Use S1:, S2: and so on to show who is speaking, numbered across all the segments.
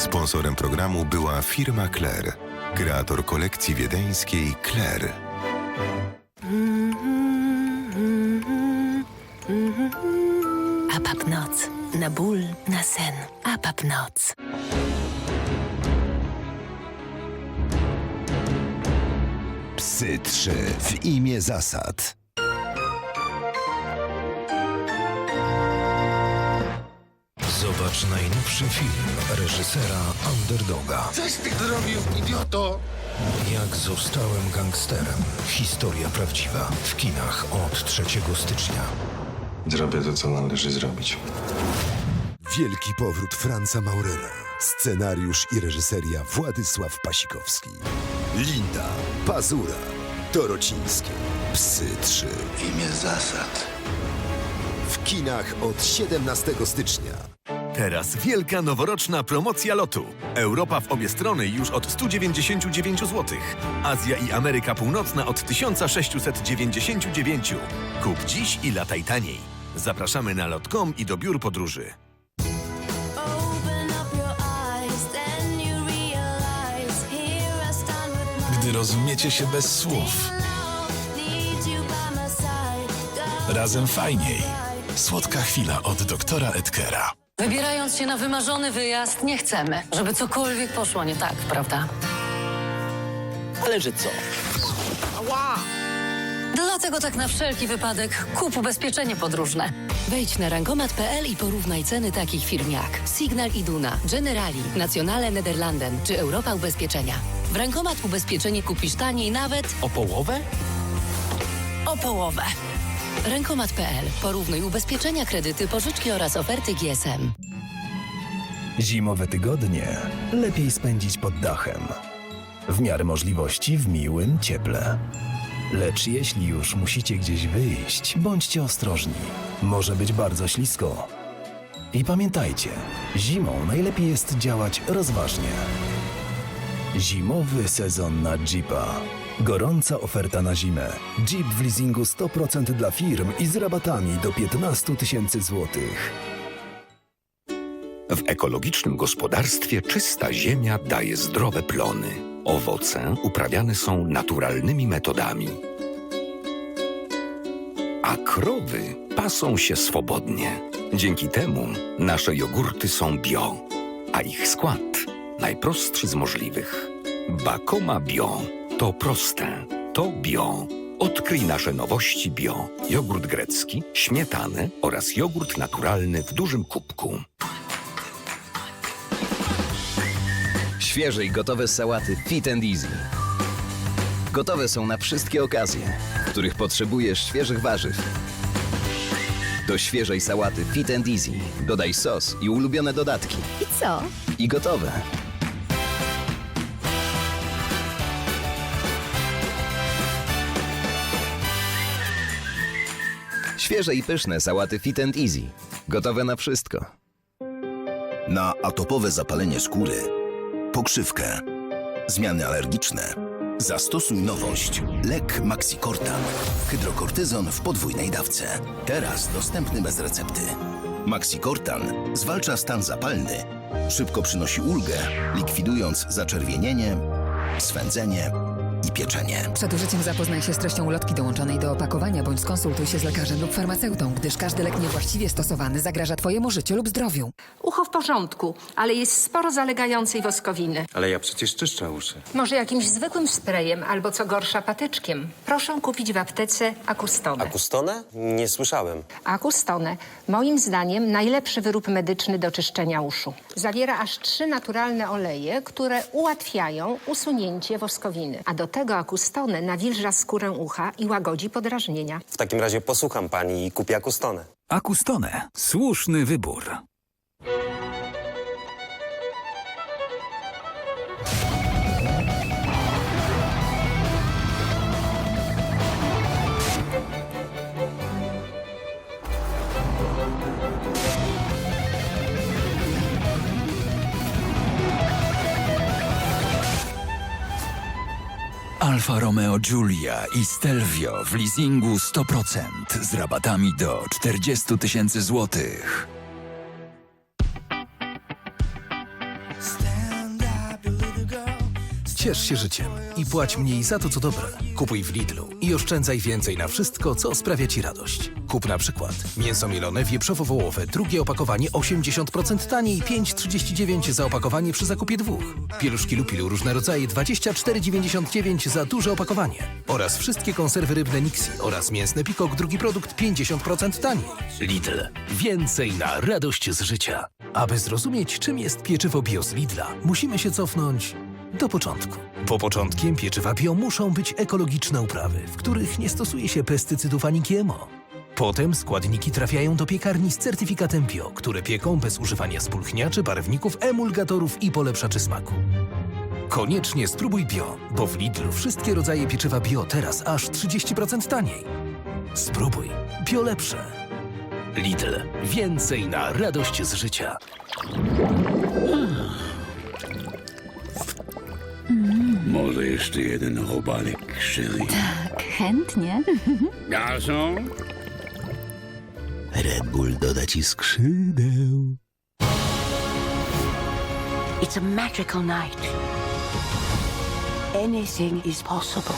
S1: Sponsorem programu była firma Claire, kreator kolekcji wiedeńskiej Claire.
S2: Apap Noc. Na ból, na sen. Apap Noc.
S3: Psy trzy w imię zasad.
S4: Zobacz najnowszy film reżysera Underdoga.
S5: Coś ty zrobił, idioto!
S4: Jak zostałem gangsterem. Historia prawdziwa. W kinach od 3 stycznia.
S6: Zrobię to, co należy zrobić.
S3: Wielki powrót Franza Maurera. Scenariusz i reżyseria Władysław Pasikowski. Linda, Pazura, Dorocińskie. Psy trzy.
S5: Imię zasad.
S3: W kinach od 17 stycznia.
S7: Teraz wielka noworoczna promocja lotu. Europa w obie strony już od 199 zł. Azja i Ameryka Północna od 1699. Kup dziś i lataj taniej. Zapraszamy na lot.com i do biur podróży.
S8: Gdy rozumiecie się bez słów, razem fajniej. Słodka chwila od doktora Edkera.
S2: Wybierając się na wymarzony wyjazd, nie chcemy, żeby cokolwiek poszło nie tak, prawda?
S9: Ale że co?
S2: Dlatego tak na wszelki wypadek kup ubezpieczenie podróżne. Wejdź na rankomat.pl i porównaj ceny takich firm jak Signal Iduna, Generali, Nationale Nederlanden czy Europa Ubezpieczenia. W Rankomat ubezpieczenie kupisz taniej nawet
S9: O połowę?
S2: o połowę. Rankomat.pl. Porównuj ubezpieczenia, kredyty, pożyczki oraz oferty GSM.
S8: Zimowe tygodnie lepiej spędzić pod dachem. W miarę możliwości w miłym cieple. Lecz jeśli już musicie gdzieś wyjść, bądźcie ostrożni. Może być bardzo ślisko. I pamiętajcie, zimą najlepiej jest działać rozważnie. Zimowy sezon na Jeepa. Gorąca oferta na zimę. Jeep w leasingu 100% dla firm i z rabatami do 15 tysięcy złotych.
S10: W ekologicznym gospodarstwie czysta ziemia daje zdrowe plony. Owoce uprawiane są naturalnymi metodami. A krowy pasą się swobodnie. Dzięki temu nasze jogurty są bio, a ich skład najprostszy z możliwych. Bakoma Bio to proste, to bio. Odkryj nasze nowości bio. Jogurt grecki, śmietanę oraz jogurt naturalny w dużym kubku.
S9: Świeże i gotowe sałaty Fit and Easy. Gotowe są na wszystkie okazje, w których potrzebujesz świeżych warzyw. Do świeżej sałaty Fit and Easy dodaj sos i ulubione dodatki.
S11: I co?
S9: I gotowe. Świeże i pyszne sałaty Fit and Easy. Gotowe na wszystko.
S5: Na atopowe zapalenie skóry, pokrzywkę, zmiany alergiczne. Zastosuj nowość. Lek Maxicortan. Hydrokortyzon w podwójnej dawce. Teraz dostępny bez recepty. Maxicortan zwalcza stan zapalny, szybko przynosi ulgę, likwidując zaczerwienienie, swędzenie i pieczenie.
S12: Przed użyciem zapoznaj się z treścią ulotki dołączonej do opakowania bądź skonsultuj się z lekarzem lub farmaceutą, gdyż każdy lek niewłaściwie stosowany zagraża Twojemu życiu lub zdrowiu.
S13: Ucho w porządku, ale jest sporo zalegającej woskowiny.
S6: Ale ja przecież czyszczę uszy.
S13: Może jakimś zwykłym sprayem albo co gorsza patyczkiem. Proszę kupić w aptece Akustonę.
S9: Akustonę? Nie słyszałem.
S13: Akustonę, moim zdaniem, najlepszy wyrób medyczny do czyszczenia uszu. Zawiera aż trzy naturalne oleje, które ułatwiają usunięcie woskowiny. A do tego Akustonę nawilża skórę ucha i łagodzi podrażnienia.
S9: W takim razie posłucham pani i kupię akustonę.
S8: Akustone. Słuszny wybór. Alfa Romeo Giulia i Stelvio w leasingu 100% z rabatami do 40 tysięcy złotych. Ciesz się życiem i płać mniej za to, co dobre. Kupuj w Lidlu i oszczędzaj więcej na wszystko, co sprawia Ci radość. Kup na przykład mięso mielone wieprzowo-wołowe, drugie opakowanie 80% taniej, 5,39 za opakowanie przy zakupie dwóch. Pieluszki Lupilu różne rodzaje 24,99 za duże opakowanie. Oraz wszystkie konserwy rybne Nixi oraz mięsne Pikok, drugi produkt 50% taniej. Lidl. Więcej na radość z życia. Aby zrozumieć, czym jest pieczywo bio z Lidla, musimy się cofnąć do początku. Bo początkiem pieczywa bio muszą być ekologiczne uprawy, w których nie stosuje się pestycydów ani GMO. Potem składniki trafiają do piekarni z certyfikatem bio, które pieką bez używania spulchniaczy, barwników, emulgatorów i polepszaczy smaku. Koniecznie spróbuj bio, bo w Lidlu wszystkie rodzaje pieczywa bio teraz aż 30% taniej. Spróbuj. Bio lepsze. Lidl. Więcej na radość z życia.
S14: Może jeszcze jeden robalik, Sherry.
S15: Tak, chętnie.
S14: Garçon? Red Bull doda ci skrzydeł.
S16: It's a magical night. Anything is possible.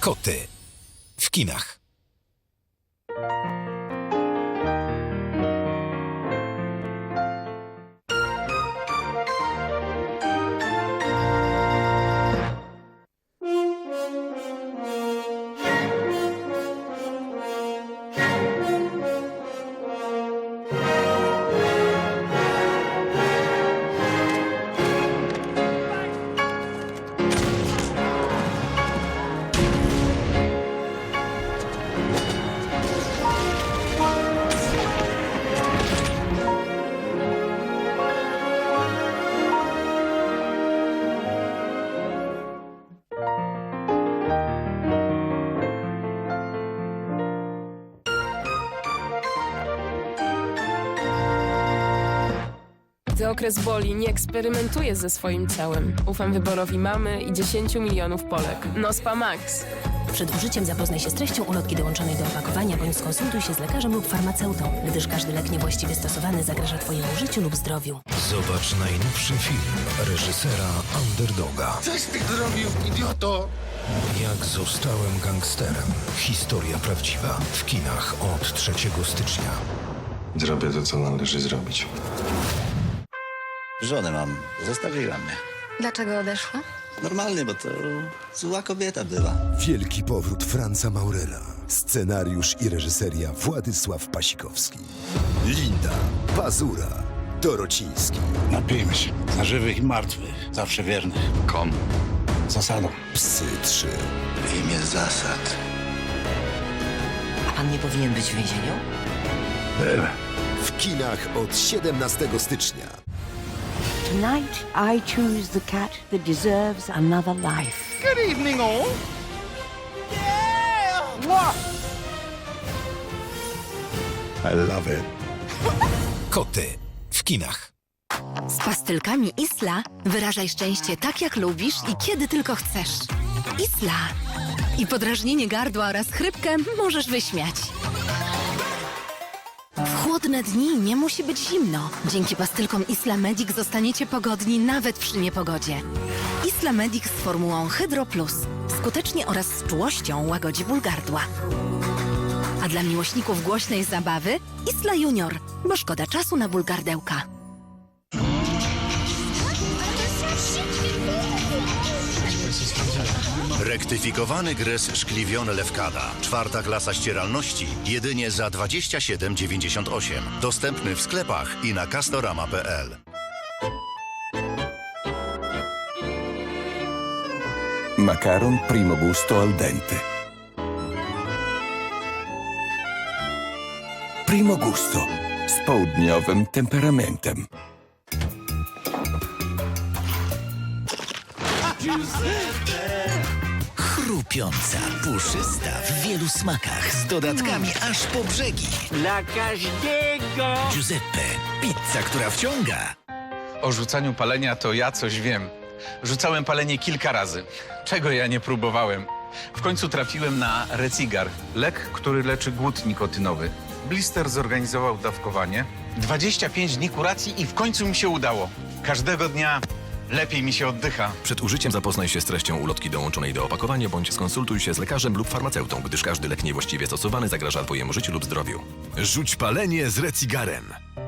S4: Koty. W kinach.
S17: Okres boli, nie eksperymentuję ze swoim ciałem. Ufam wyborowi mamy i 10 milionów Polek. Nospa Max.
S9: Przed użyciem zapoznaj się z treścią ulotki dołączonej do opakowania bądź skonsultuj się z lekarzem lub farmaceutą, gdyż każdy lek niewłaściwie stosowany zagraża Twojemu życiu lub zdrowiu.
S4: Zobacz najnowszy film reżysera Underdoga.
S14: Coś ty zrobił, idioto!
S4: Jak zostałem gangsterem. Historia prawdziwa. W kinach od 3 stycznia.
S7: Zrobię to, co należy zrobić.
S18: Żonę mam. Zostawiła mnie.
S15: Dlaczego odeszła?
S18: Normalnie, bo to zła kobieta była.
S3: Wielki powrót Franza Maurera. Scenariusz i reżyseria Władysław Pasikowski. Linda, Pazura, Dorociński.
S14: Napijmy się. Za żywych i martwych. Zawsze wiernych.
S7: Kom.
S14: Zasadą.
S3: Psy 3.
S18: W imię zasad.
S16: A pan nie powinien być w więzieniu?
S14: Byłem.
S3: W kinach od 17 stycznia.
S16: Tonight I choose the cat that deserves another life.
S14: Good evening, all. Yeah! I love it.
S4: Koty. W kinach.
S9: Z pastylkami Isla wyrażaj szczęście tak, jak lubisz i kiedy tylko chcesz. Isla. I podrażnienie gardła oraz chrypkę możesz wyśmiać. Chłodne dni nie musi być zimno. Dzięki pastylkom Isla Medic zostaniecie pogodni nawet przy niepogodzie. Isla Medic z formułą Hydro Plus skutecznie oraz z czułością łagodzi ból gardła. A dla miłośników głośnej zabawy Isla Junior, bo szkoda czasu na ból gardełka.
S19: Rektyfikowany gres szkliwiony Lewkada. Czwarta klasa ścieralności. Jedynie za 27,98. Dostępny w sklepach i na castorama.pl.
S20: Makaron Primo Gusto al dente. Primo Gusto z południowym temperamentem.
S21: Puszysta, w wielu smakach, z dodatkami aż po brzegi.
S14: Dla każdego!
S21: Giuseppe, pizza, która wciąga.
S22: O rzucaniu palenia to ja coś wiem. Rzucałem palenie kilka razy. Czego ja nie próbowałem? W końcu trafiłem na Recigar, lek, który leczy głód nikotynowy. Blister zorganizował dawkowanie, 25 dni kuracji i w końcu mi się udało. Każdego dnia lepiej mi się oddycha.
S23: Przed użyciem zapoznaj się z treścią ulotki dołączonej do opakowania bądź skonsultuj się z lekarzem lub farmaceutą, gdyż każdy lek niewłaściwie stosowany zagraża Twojemu życiu lub zdrowiu.
S3: Rzuć palenie z Recigarem.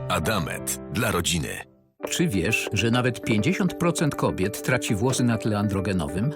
S3: Adamet dla rodziny.
S24: Czy wiesz, że nawet 50% kobiet traci włosy na tle androgenowym?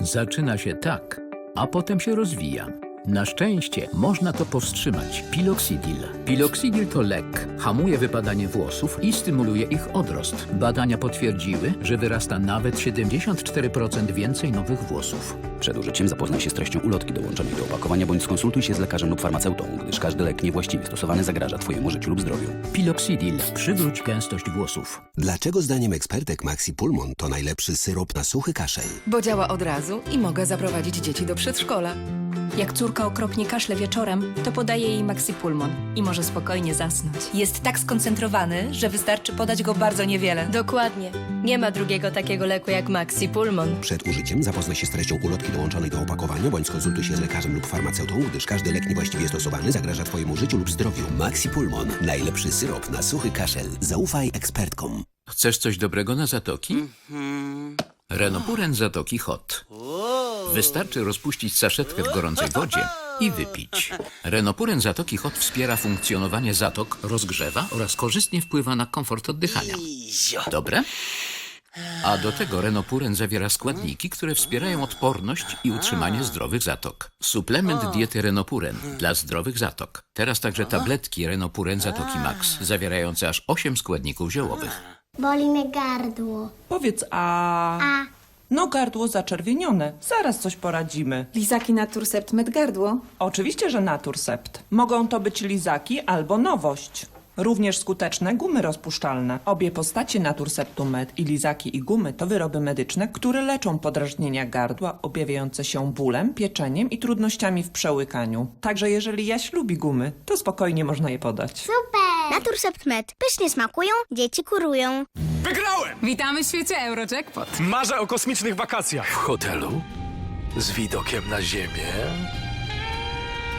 S24: Zaczyna się tak, a potem się rozwija. Na szczęście można to powstrzymać. Piloxidil. Piloxidil to lek. Hamuje wypadanie włosów i stymuluje ich odrost. Badania potwierdziły, że wyrasta nawet 74% więcej nowych włosów.
S15: Przed użyciem zapoznaj się z treścią ulotki dołączonej do opakowania bądź skonsultuj się z lekarzem lub farmaceutą, gdyż każdy lek niewłaściwie stosowany zagraża Twojemu życiu lub zdrowiu.
S24: Piloxidil. Przywróć gęstość włosów.
S25: Dlaczego zdaniem ekspertek Maxi Pulmon to najlepszy syrop na suchy kaszel?
S26: Bo działa od razu i mogę zaprowadzić dzieci do przedszkola.
S17: Jak córka okropnie kaszle wieczorem, to podaję jej Maxipulmon i może spokojnie zasnąć. Jest tak skoncentrowany, że wystarczy podać go bardzo niewiele.
S27: Dokładnie. Nie ma drugiego takiego leku jak Maxipulmon.
S25: Przed użyciem zapoznaj się z treścią ulotki dołączonej do opakowania bądź skonsultuj się z lekarzem lub farmaceutą, gdyż każdy lek niewłaściwie stosowany zagraża Twojemu życiu lub zdrowiu. Maxi Pulmon. Najlepszy syrop na suchy kaszel. Zaufaj ekspertkom.
S24: Chcesz coś dobrego na zatoki? Renopuren Zatoki Hot. Wystarczy rozpuścić saszetkę w gorącej wodzie i wypić. Renopuren Zatoki Hot wspiera funkcjonowanie zatok, rozgrzewa oraz korzystnie wpływa na komfort oddychania. Dobre? A do tego Renopuren zawiera składniki, które wspierają odporność i utrzymanie zdrowych zatok. Suplement diety Renopuren dla zdrowych zatok. Teraz także tabletki Renopuren Zatoki Max, zawierające aż 8 składników ziołowych.
S28: Boli mnie gardło.
S29: Powiedz a...
S28: A.
S29: No gardło zaczerwienione. Zaraz coś poradzimy.
S26: Lizaki Naturcept Med Gardło?
S29: Oczywiście, że Naturcept. Mogą to być lizaki albo nowość. Również skuteczne gumy rozpuszczalne. Obie postacie Naturceptu Med i lizaki i gumy to wyroby medyczne, które leczą podrażnienia gardła objawiające się bólem, pieczeniem i trudnościami w przełykaniu. Także jeżeli Jaś lubi gumy, to spokojnie można je podać.
S28: Super! Naturcept Med. Pysznie smakują, dzieci kurują.
S30: Wygrałem!
S12: Witamy w świecie Eurojackpot.
S30: Marzę o kosmicznych wakacjach.
S4: W hotelu? Z widokiem na ziemię?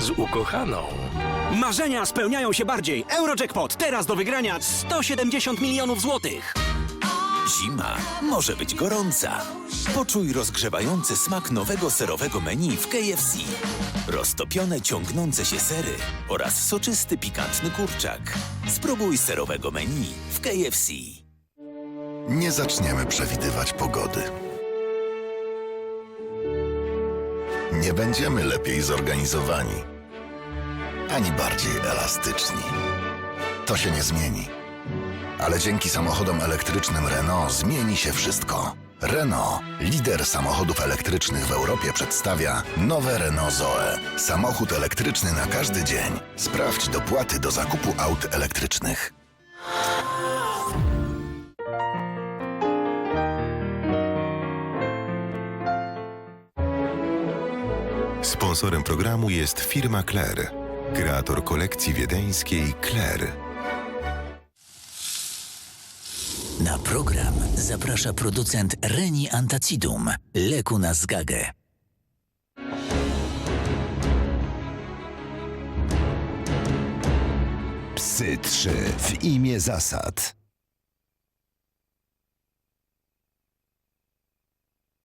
S4: Z ukochaną?
S30: Marzenia spełniają się bardziej. Eurojackpot teraz do wygrania 170 milionów złotych.
S21: Zima może być gorąca. Poczuj rozgrzewający smak nowego serowego menu w KFC. Roztopione, ciągnące się sery oraz soczysty, pikantny kurczak. Spróbuj serowego menu w KFC.
S3: Nie zaczniemy przewidywać pogody. Nie będziemy lepiej zorganizowani, ani bardziej elastyczni. To się nie zmieni. Ale dzięki samochodom elektrycznym Renault zmieni się wszystko. Renault, lider samochodów elektrycznych w Europie, przedstawia nowe Renault Zoe. Samochód elektryczny na każdy dzień. Sprawdź dopłaty do zakupu aut elektrycznych.
S31: Sponsorem programu jest firma Claire, kreator kolekcji wiedeńskiej Claire.
S21: Na program zaprasza producent Reni Antacidum, leku na zgagę.
S3: Psy 3 w imię zasad.